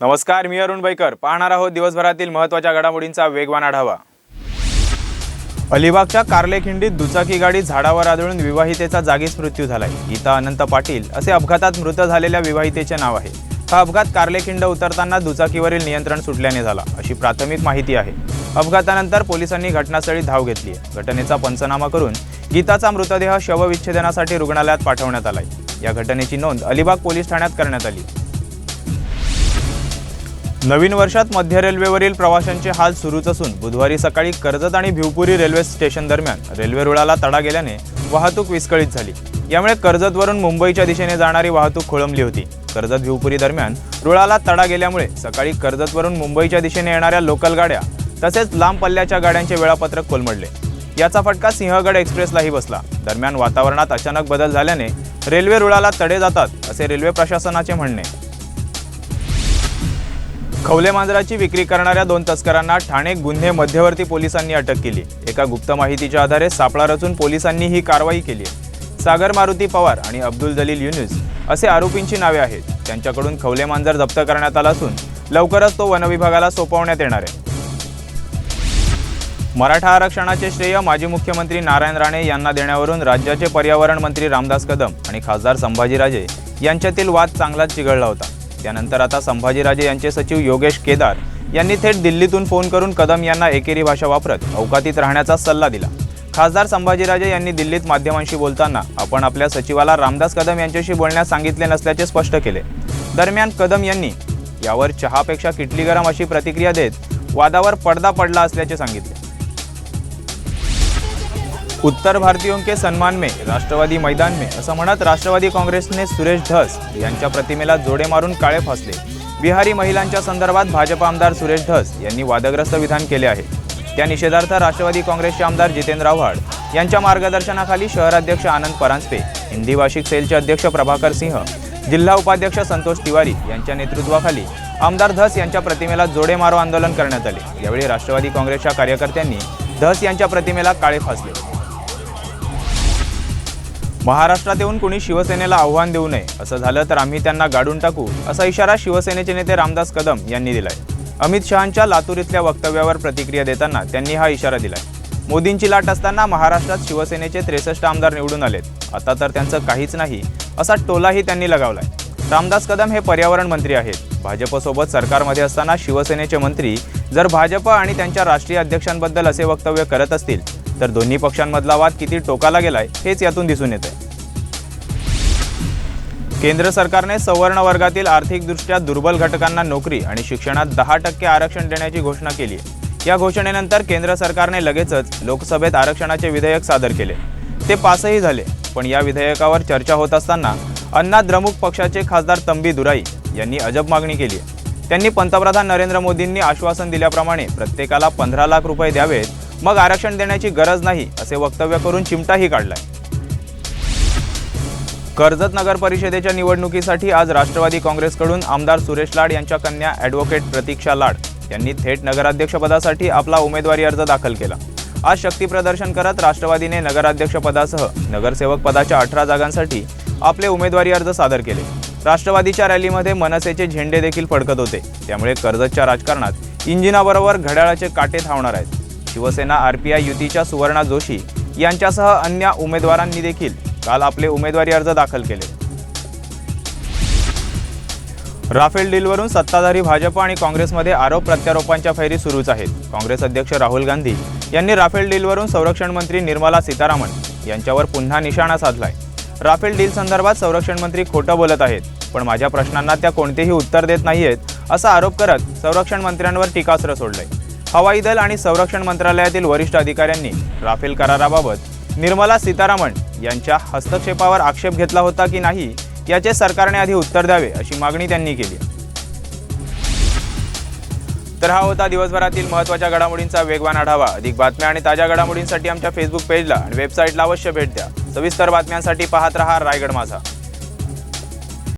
नमस्कार मी अरुण बैकर. पाहणार आहोत दिवसभरातील महत्त्वाच्या घडामोडींचा वेगवान आढावा. अलिबागच्या कार्ले खिंडीत दुचाकी गाडी झाडावर आदळून विवाहितेचा जागीच मृत्यू झालाय. गीता अनंत पाटील असे अपघातात मृत झालेल्या विवाहितेचे नाव आहे. हा अपघात कार्लेखिंड उतरताना दुचाकीवरील नियंत्रण सुटल्याने झाला अशी प्राथमिक माहिती आहे. अपघातानंतर पोलिसांनी घटनास्थळी धाव घेतली आहे. घटनेचा पंचनामा करून गीताचा मृतदेह शवविच्छेदनासाठी रुग्णालयात पाठवण्यात आलाय. या घटनेची नोंद अलिबाग पोलीस ठाण्यात करण्यात आली. नवीन वर्षात मध्य रेल्वेवरील प्रवाशांचे हाल सुरूच असून बुधवारी सकाळी कर्जत आणि भिवपुरी रेल्वे स्टेशन दरम्यान रेल्वे रुळाला तडा गेल्याने वाहतूक विस्कळीत झाली. यामुळे कर्जतवरून मुंबईच्या दिशेने जाणारी वाहतूक खोळंबली होती. कर्जत भिवपुरी दरम्यान रुळाला तडा गेल्यामुळे सकाळी कर्जतवरून मुंबईच्या दिशेने येणाऱ्या लोकल गाड्या तसेच लांब पल्ल्याच्या गाड्यांचे वेळापत्रक कोलमडले. याचा फटका सिंहगड एक्सप्रेसलाही बसला. दरम्यान वातावरणात अचानक बदल झाल्याने रेल्वे रुळाला तडे जातात असे रेल्वे प्रशासनाचे म्हणणे. खवले मांजराची विक्री करणाऱ्या दोन तस्करांना ठाणे गुन्हे मध्यवर्ती पोलिसांनी अटक केली. एका गुप्त माहितीच्या आधारे सापळा रचून पोलिसांनी ही कारवाई केली सागर मारुती पवार आणि अब्दुल दलील युनुस असे आरोपींची नावे आहेत. त्यांच्याकडून खवले मांजर जप्त करण्यात आला असून लवकरच तो वनविभागाला सोपवण्यात येणार आहे. मराठा आरक्षणाचे श्रेय माजी मुख्यमंत्री नारायण राणे यांना देण्यावरून राज्याचे पर्यावरण मंत्री रामदास कदम आणि खासदार संभाजीराजे यांच्यातील वाद चांगलाच चिघळला होता. त्यानंतर आता संभाजीराजे यांचे सचिव योगेश केदार यांनी थेट दिल्लीतून फोन करून कदम यांना एकेरी भाषा वापरत अवकातीत राहण्याचा सल्ला दिला. खासदार संभाजीराजे यांनी दिल्लीत माध्यमांशी बोलताना आपण आपल्या सचिवाला रामदास कदम यांच्याशी बोलण्यास सांगितले नसल्याचे स्पष्ट केले. दरम्यान कदम यांनी यावर चहापेक्षा किटली गरम अशी प्रतिक्रिया देत वादावर पडदा पडला असल्याचे सांगितले. उत्तर भारतीयों के सन्मान में राष्ट्रवादी मैदान में असं म्हणत राष्ट्रवादी काँग्रेसने सुरेश धस यांच्या प्रतिमेला जोडे मारून काळे फासले. बिहारी महिलांच्या संदर्भात भाजप आमदार सुरेश धस यांनी वादग्रस्त विधान केले आहे. त्या निषेधार्थ राष्ट्रवादी काँग्रेसचे आमदार जितेंद्र आव्हाड यांच्या मार्गदर्शनाखाली शहराध्यक्ष आनंद परांजपे हिंदी भाषिक सेलचे अध्यक्ष प्रभाकर सिंह जिल्हा उपाध्यक्ष संतोष तिवारी यांच्या नेतृत्वाखाली आमदार धस यांच्या प्रतिमेला जोडे मारो आंदोलन करण्यात आले. यावेळी राष्ट्रवादी काँग्रेसच्या कार्यकर्त्यांनी धस यांच्या प्रतिमेला काळे फासले. महाराष्ट्रात येऊन कुणी शिवसेनेला आव्हान देऊ नये असं झालं तर आम्ही त्यांना गाडून टाकू असा इशारा शिवसेनेचे नेते रामदास कदम यांनी दिलाय. अमित शहांच्या लातूर इथल्या वक्तव्यावर प्रतिक्रिया देताना त्यांनी हा इशारा दिलाय. मोदींची लाट असताना महाराष्ट्रात शिवसेनेचे त्रेसष्ट आमदार निवडून आलेत. आता तर त्यांचं काहीच नाही असा टोलाही त्यांनी लगावलाय. रामदास कदम हे पर्यावरण मंत्री आहेत. भाजपसोबत सरकारमध्ये असताना शिवसेनेचे मंत्री जर भाजप आणि त्यांच्या राष्ट्रीय अध्यक्षांबद्दल असे वक्तव्य करत असतील तर दोन्ही पक्षांमधला वाद किती टोकाला गेलाय हेच यातून दिसून येतंय. केंद्र सरकारने सवर्ण वर्गातील आर्थिकदृष्ट्या दुर्बल घटकांना नोकरी आणि शिक्षणात दहा टक्के आरक्षण देण्याची घोषणा केली आहे. या घोषणेनंतर केंद्र सरकारने लगेचच लोकसभेत आरक्षणाचे विधेयक सादर केले. ते पासही झाले पण या विधेयकावर चर्चा होत असताना अण्णा द्रमुक पक्षाचे खासदार तंबी दुराई यांनी अजब मागणी केली त्यांनी पंतप्रधान नरेंद्र मोदींनी आश्वासन दिल्याप्रमाणे प्रत्येकाला पंधरा लाख रुपये द्यावेत मग आरक्षण देण्याची गरज नाही असे वक्तव्य करून चिमटाही काढलाय. कर्जत नगर परिषदेच्या निवडणुकीसाठी आज राष्ट्रवादी काँग्रेसकडून आमदार सुरेश लाड यांच्या कन्या ॲडव्होकेट प्रतीक्षा लाड यांनी थेट नगराध्यक्षपदासाठी आपला उमेदवारी अर्ज दाखल केला. आज शक्तीप्रदर्शन करत राष्ट्रवादीने नगराध्यक्षपदासह नगरसेवक पदाच्या अठरा जागांसाठी आपले उमेदवारी अर्ज सादर केले. राष्ट्रवादीच्या रॅलीमध्ये मनसेचे झेंडे देखील फडकत होते. त्यामुळे कर्जतच्या राजकारणात इंजिनाबरोबर घड्याळाचे काटे धावणार आहेत. शिवसेना आरपीआय युतीच्या सुवर्णा जोशी यांच्यासह अन्य उमेदवारांनी देखील काल आपले उमेदवारी अर्ज दाखल केले. राफेल डीलवरून सत्ताधारी भाजप आणि काँग्रेसमध्ये आरोप प्रत्यारोपांच्या फैरी सुरूच आहेत. काँग्रेस अध्यक्ष राहुल गांधी यांनी राफेल डीलवरून संरक्षण मंत्री निर्मला सीतारामन यांच्यावर पुन्हा निशाणा साधलाय. राफेल डील संदर्भात संरक्षण मंत्री खोटं बोलत आहेत पण माझ्या प्रश्नांना त्या कोणतेही उत्तर देत नाहीयेत असा आरोप करत संरक्षण मंत्र्यांवर टीकास्त्र सोडलंय. हवाई दल आणि संरक्षण मंत्रालयातील वरिष्ठ अधिकाऱ्यांनी राफेल कराराबाबत निर्मला सीतारामन यांच्या हस्तक्षेपावर आक्षेप घेतला होता की नाही याचे सरकारने आधी उत्तर द्यावे अशी मागणी त्यांनी केली. तर हा होता दिवसभरातील महत्त्वाच्या घडामोडींचा वेगवान आढावा. अधिक बातम्या आणि ताज्या घडामोडींसाठी आमच्या फेसबुक पेजला आणि वेबसाईटला अवश्य भेट द्या. सविस्तर बातम्यांसाठी पाहत रहा रायगड माझा.